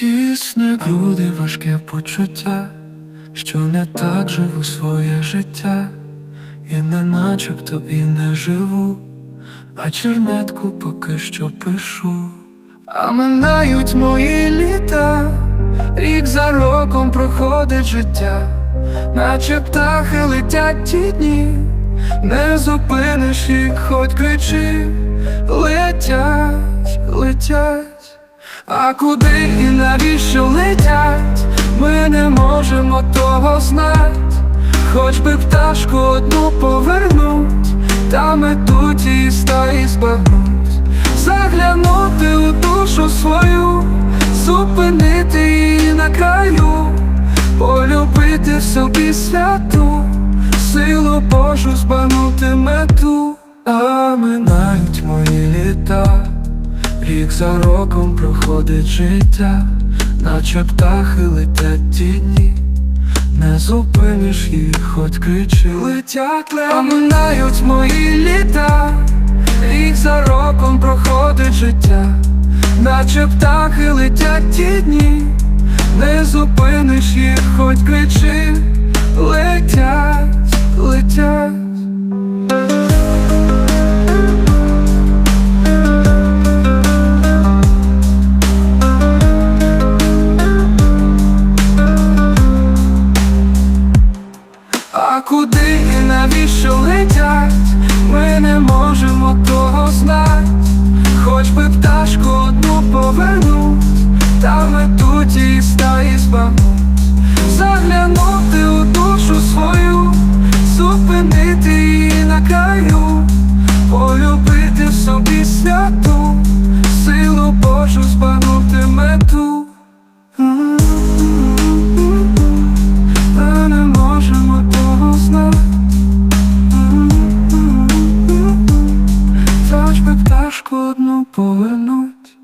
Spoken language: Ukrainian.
Тісне груди важке почуття, що не так живу своє життя, і не начебто і не живу, а чернетку поки що пишу. А минають мої літа, рік за роком проходить життя, наче птахи летять ті дні, не зупиниш їх, хоч кричи, летять, летять. А куди і навіщо летять, ми не можемо того знать, хоч би пташку одну повернуть, та метуть і стаї збагнуть, заглянути у душу свою, зупинити її на краю, полюбити собі святу, силу Божу збагнути мету, а минають мої літа. Рік за роком проходить життя, наче птахи летять ті дні, не зупиниш їх, хоч кричи летять, а минають мої літа, рік за роком проходить життя, наче птахи летять ті дні, не зупиниш їх, хоч кричи, хоч би пташку одну повернув, та метуть і nouvelle not.